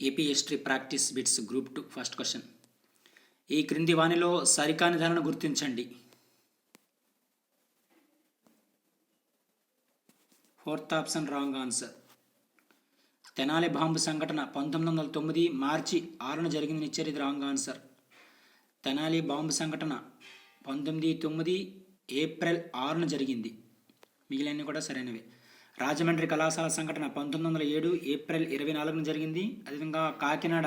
AP history practice bits group two first question ఈ క్రింది వానిలో సరికాని ధరను గుర్తించండి. Fourth option wrong answer Tenali bomb సంఘటన పంతొమ్మిది వందల తొమ్మిది మార్చి ఆరున జరిగిందని ఇచ్చారు ఇది రాంగ్ ఆన్సర్ తెనాలి బాంబు సంఘటన పంతొమ్మిది తొమ్మిది ఏప్రిల్ ఆరున జరిగింది. మిగిలినవి కూడా సరైనవి. రాజమండ్రి కళాశాల సంఘటన పంతొమ్మిది వందల ఏడు ఏప్రిల్ ఇరవై నాలుగున జరిగింది. అదేవిధంగా కాకినాడ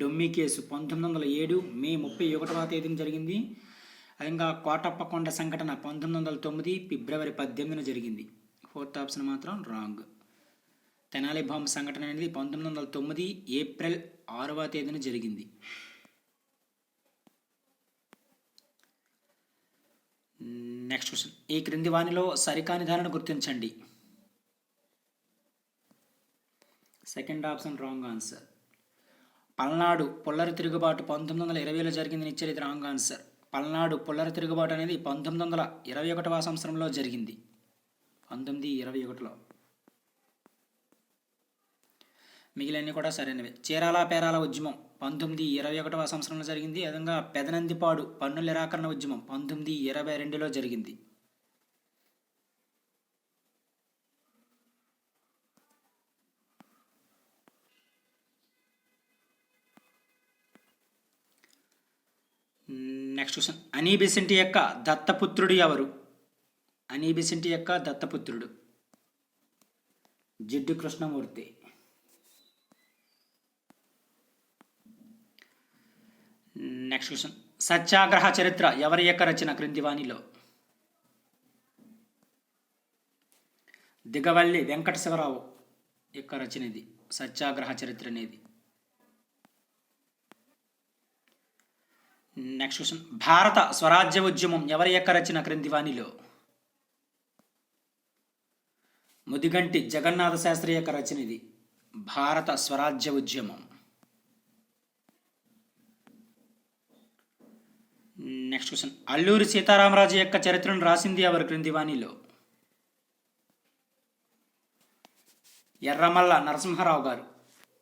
డొమ్మి కేసు పంతొమ్మిది వందల ఏడు మే ముప్పై ఒకటవ తేదీన జరిగింది. అదేవిధంగా కోటప్పకొండ సంఘటన పంతొమ్మిది వందల తొమ్మిది ఫిబ్రవరి పద్దెనిమిదిన జరిగింది. ఫోర్త్ ఆప్షన్ మాత్రం రాంగ్. తెనాలి బాంబు సంఘటన అనేది పంతొమ్మిది వందల తొమ్మిది ఏప్రిల్ ఆరవ తేదీన జరిగింది. Next question. ఈ క్రింది వానిలో సరికాని ధరను గుర్తించండి. Second option wrong answer Palnadu పుల్లరి తిరుగుబాటు పంతొమ్మిది వందల ఇరవైలో జరిగిందని ఇచ్చేది ఇది రాంగ్ ఆన్సర్ పల్నాడు పుల్లరి తిరుగుబాటు అనేది పంతొమ్మిది వందల ఇరవై ఒకటవ సంవత్సరంలో జరిగింది. పంతొమ్మిది ఇరవై ఒకటిలో. మిగిలినవి కూడా సరైనవి. చీరాల పేరాల ఉద్యమం పంతొమ్మిది ఇరవై ఒకటవ సంవత్సరంలో జరిగింది. అదేవిధంగా పెదనందిపాడు పన్నుల నిరాకరణ ఉద్యమం పంతొమ్మిది ఇరవై రెండులో జరిగింది. నెక్స్ట్ క్వశ్చన్ అనీబిసెంటి యొక్క దత్తపుత్రుడు ఎవరు అనీబిసెంటి యొక్క దత్తపుత్రుడు జిడ్డు కృష్ణమూర్తి నెక్స్ట్ క్వశ్చన్ సత్యాగ్రహ చరిత్ర ఎవరి యొక్క రచన క్రింది వాణిలో దిగవల్లి వెంకట శివరావు యొక్క రచన ఇది సత్యాగ్రహ చరిత్ర అనేది నెక్స్ట్ క్వశ్చన్ భారత స్వరాజ్య ఉద్యమం ఎవరి యొక్క రచన క్రింది వాణిలో ముదిగంటి జగన్నాథ శాస్త్రి యొక్క రచన ఇది. భారత స్వరాజ్య ఉద్యమం నెక్స్ట్ క్వశ్చన్ అల్లూరి సీతారామరాజు యొక్క చరిత్రను రాసింది ఎవరు క్రింది వాణిలో ఎర్రమల్ల నరసింహారావు గారు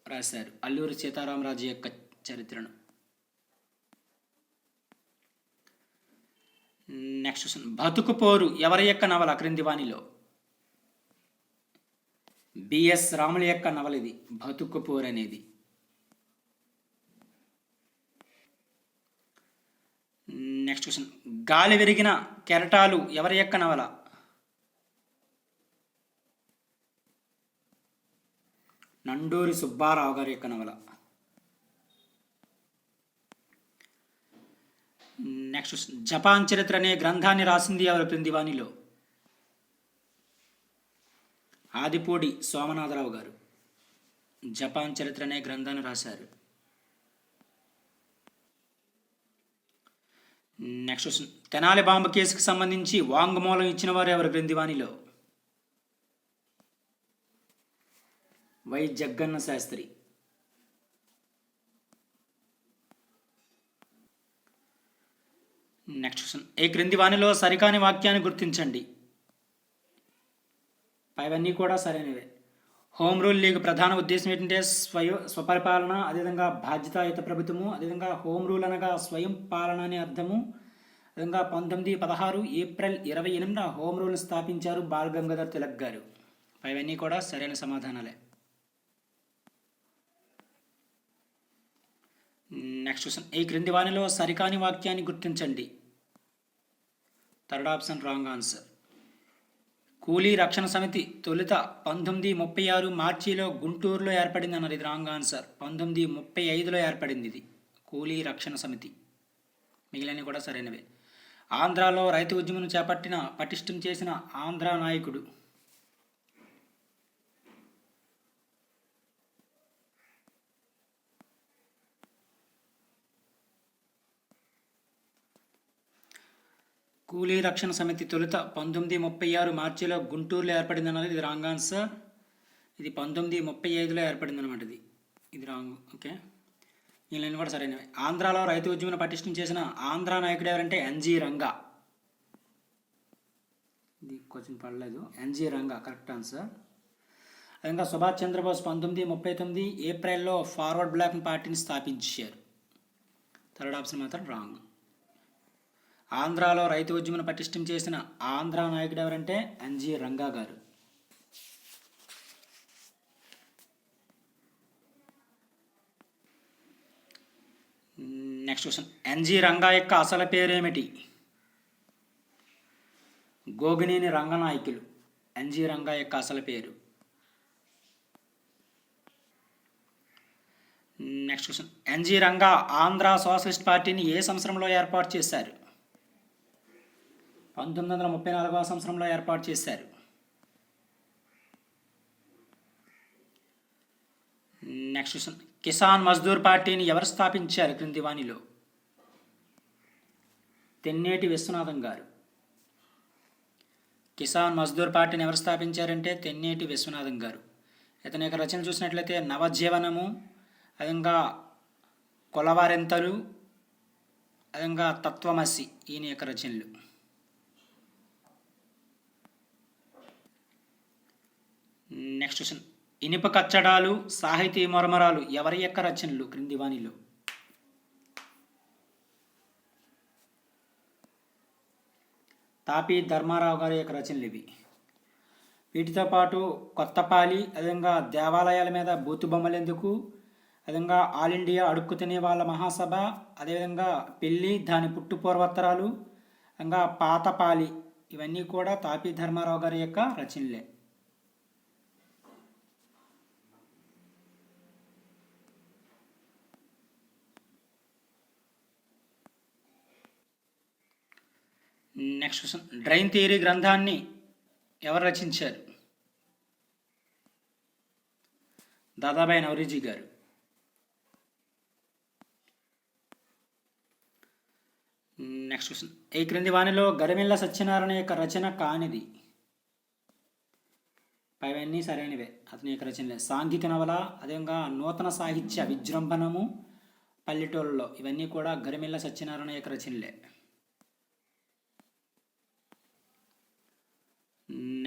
రాశారు. అల్లూరి సీతారామరాజు యొక్క చరిత్రను. నెక్స్ట్ క్వశ్చన్ బతుకు పోరు ఎవరి యొక్క నవల? క్రింది వాణిలో. బిఎస్ రాముల యొక్క నవల ఇది. బతుకు పోరు అనేది. నెక్స్ట్ క్వశ్చన్ గాలి విరిగిన కెరటాలు ఎవరి యొక్క నవల? నండూరి సుబ్బారావు గారి యొక్క నవల. నెక్స్ట్ జపాన్ చరిత్ర అనే గ్రంథాన్ని రాసింది ఎవరు పిందివాణిలో ఆదిపూడి సోమనాథరావు గారు. జపాన్ చరిత్ర అనే గ్రంథాన్ని రాశారు. నెక్స్ట్ క్వశ్చన్ తెనాలి బాంబు కేసుకు సంబంధించి వాంగ్మూలం ఇచ్చిన వారు ఎవరు క్రింది Y Jagganna Sastri. Next question ఈ క్రింది వాణిలో సరికాని వాక్యాన్ని గుర్తించండి? పైవన్నీ కూడా సరైనవే. హోమ్ రూల్ లీగ్ ప్రధాన ఉద్దేశం ఏంటంటే స్వయం స్వపరిపాలన అదేవిధంగా బాధ్యతాయుత ప్రభుత్వము అదేవిధంగా హోమ్ రూల్ అనగా స్వయం పాలన అనే అర్థము. అదేవిధంగా పంతొమ్మిది పదహారు ఏప్రిల్ ఇరవై ఎనిమిదిన హోమ్ రూల్ని స్థాపించారు బాల్ గంగాధర్ తిలక్ గారు. పైవన్నీ కూడా సరైన సమాధానాలే. నెక్స్ట్ క్వశ్చన్ ఈ క్రింది వాణిలో సరికాని వాక్యాన్ని గుర్తించండి? థర్డ్ ఆప్షన్ రాంగ్ ఆన్సర్ కూలీ రక్షణ సమితి తొలుత పంతొమ్మిది ముప్పై ఆరు మార్చిలో గుంటూరులో ఏర్పడింది అన్నారు ఇది రాంగ్ ఆన్సర్ పంతొమ్మిది ముప్పై ఐదులో ఏర్పడింది ఇది. కూలీ రక్షణ సమితి. మిగిలినవి కూడా సరైనవే. ఆంధ్రాలో రైతు ఉద్యమం చేపట్టిన పటిష్టం చేసిన ఆంధ్ర నాయకుడు కూలీ రక్షణ సమితి తొలుత పంతొమ్మిది ముప్పై ఆరు మార్చిలో గుంటూరులో ఏర్పడింది అన్నది ఇది రాంగ్ ఆన్సర్ ఇది పంతొమ్మిది ముప్పై ఐదులో ఏర్పడింది అనమాట ఇది. ఇది రాంగ్ ఓకే. వీళ్ళని కూడా సరైనవి. ఆంధ్రాలో రైతు ఉద్యమం పటిష్టం చేసిన ఆంధ్ర నాయకుడు ఎవరంటే ఎన్జి రంగా. ఇది క్వశ్చన్ పడలేదు. N G Ranga correct answer. అదేవిధంగా సుభాష్ చంద్రబోస్ పంతొమ్మిది ముప్పై తొమ్మిది ఏప్రిల్లో ఫార్వర్డ్ బ్లాక్ పార్టీని స్థాపించారు. థర్డ్ ఆప్షన్ మాత్రం రాంగ్. ఆంధ్రాలో రైతు ఉద్యమం పటిష్టం చేసిన ఆంధ్ర నాయకుడు ఎవరంటే ఎన్జి రంగా గారు. Next question. ఎన్జి రంగా యొక్క అసలు పేరేమిటి? గోగినేని రంగనాయకులు ఎన్జి రంగా యొక్క అసలు పేరు. Next question. N G Ranga Andhra socialist పార్టీని ఏ సంవత్సరంలో ఏర్పాటు చేశారు? పంతొమ్మిది వందల ముప్పై నాలుగవ సంవత్సరంలో ఏర్పాటు చేశారు. Next question. కిసాన్ మజ్దూర్ పార్టీని ఎవరు స్థాపించారు? క్రింది వాణిలో. తెన్నేటి విశ్వనాథం గారు. కిసాన్ మజ్దూర్ పార్టీని ఎవరు స్థాపించారంటే తెన్నేటి విశ్వనాథం గారు. ఇతని యొక్క రచన చూసినట్లయితే నవజీవనము అదంగా కొలవారెంతలు అదంగా తత్వమసి ఈయన యొక్క రచనలు. నెక్స్ట్ క్వశ్చన్ ఇనుప కచ్చడాలు సాహితీ మరమరాలు ఎవరి యొక్క రచనలు? క్రింది వాణిలో. తాపి ధర్మారావు గారి యొక్క రచనలు ఇవి. వీటితో పాటు కొత్తపాలి అదేవిధంగా దేవాలయాల మీద బూతు బొమ్మలు ఎందుకు? అదేవిధంగా ఆల్ ఇండియా అడుక్కు తినే వాళ్ళ మహాసభ అదేవిధంగా పెళ్ళి దాని పుట్టు పూర్వత్తరాలు ఇంకా పాతపాలి ఇవన్నీ కూడా తాపి ధర్మారావు గారి యొక్క రచనలే. నెక్స్ట్ క్వశ్చన్ డ్రైన్ థియరీ గ్రంథాన్ని ఎవరు రచించారు? దాదాబాయి నవరీజీ గారు. నెక్స్ట్ క్వశ్చన్ ఈ క్రింది వాణిలో గరిమిల్ల సత్యనారాయణ యొక్క రచన కానిది? పైవన్నీ సరైనవే. అతని యొక్క రచనలే. సాంఘిక నవల అదేవిధంగా నూతన సాహిత్య విజృంభణము పల్లెటూళ్ళలో ఇవన్నీ కూడా గరిమిల్ల సత్యనారాయణ యొక్క రచనలే.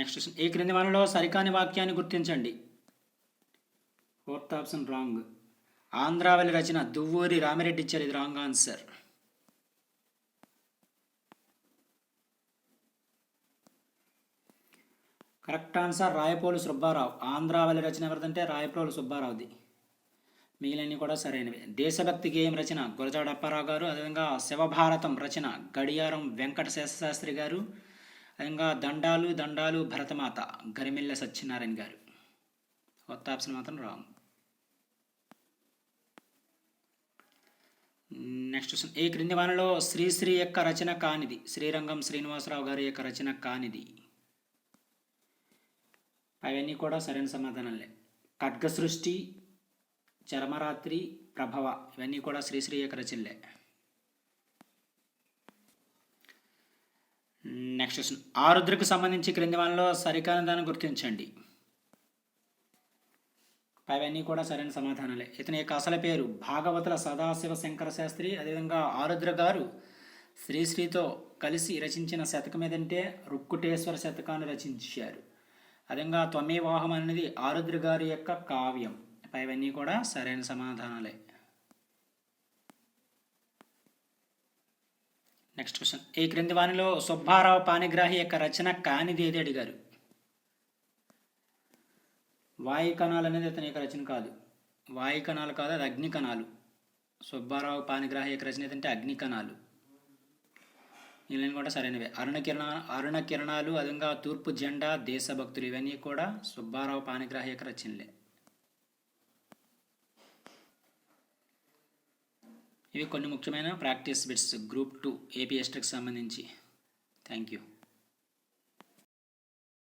నెక్స్ట్ క్వశ్చన్ ఈ క్రింది వనలో సరికాని వాక్యాన్ని గుర్తించండి? ఫోర్త్ ఆప్షన్ రాంగ్ ఆంధ్రావళి రచన దువ్వూరి రామిరెడ్డి ఇచ్చారు ఇది wrong answer correct answer Rayaprolu Subbarao. Andhravali రచన ఎవరిదంటే? రాయపోలు సుబ్బారావుది. మిగిలినవి కూడా సరైనవి. దేశభక్తి గేయం రచన? గురజాడ అప్పారావు గారు అదేవిధంగా శివభారతం రచన గడియారం వెంకట శేషశాస్త్రి గారు ఇంకా దండాలు దండాలు భరతమాత గరిమెల్ల సత్యనారాయణ గారు. కొత్త ఆప్షన్ మాత్రం రాంగ్ నెక్స్ట్ క్వశ్చన్. ఈ క్రింది వానలో శ్రీశ్రీ యొక్క రచన కానిది? శ్రీరంగం శ్రీనివాసరావు గారి యొక్క రచన కానిది? అవన్నీ కూడా సరైన సమాధానాలే. ఖడ్గ సృష్టి చరమరాత్రి ప్రభవ ఇవన్నీ కూడా శ్రీశ్రీ యొక్క రచనలే. నెక్స్ట్ క్వశ్చన్ ఆరుద్రకు సంబంధించి క్రింది వాళ్ళలో సరికాని దాన్ని గుర్తించండి. అవన్నీ కూడా సరైన సమాధానాలే. ఇతని యొక్క అసలు పేరు భాగవతుల సదాశివ శంకర శాస్త్రి. అదేవిధంగా ఆరుద్ర గారు శ్రీశ్రీతో కలిసి రచించిన శతకం ఏదంటే రుక్కుటేశ్వర శతకాన్ని రచించారు. అదేవిధంగా త్వమేవాహం అనేది ఆరుద్ర గారి యొక్క కావ్యం. ఇవన్నీ కూడా సరైన సమాధానాలే. నెక్స్ట్ క్వశ్చన్ ఈ క్రింది వాణిలో సుబ్బారావు పాణిగ్రాహి యొక్క రచన కానిది ఏది అడిగారు? వాయు కణాలు అనేది అతని యొక్క రచన కాదు. వాయు కణాలు కాదు అది అగ్ని కణాలు. సుబ్బారావు పాణిగ్రాహి యొక్క రచన ఏంటంటే అగ్ని కణాలు. ఇవన్నీ కూడా సరైనవే. అరుణ కిరణ అరుణ కిరణాలు అదంగా తూర్పు జెండా దేశభక్తులు ఇవన్నీ కూడా సుబ్బారావు పాణిగ్రాహి యొక్క రచనలే. ఇవి కొన్ని ముఖ్యమైన practice bits group two AP సంబంధించి. Thank you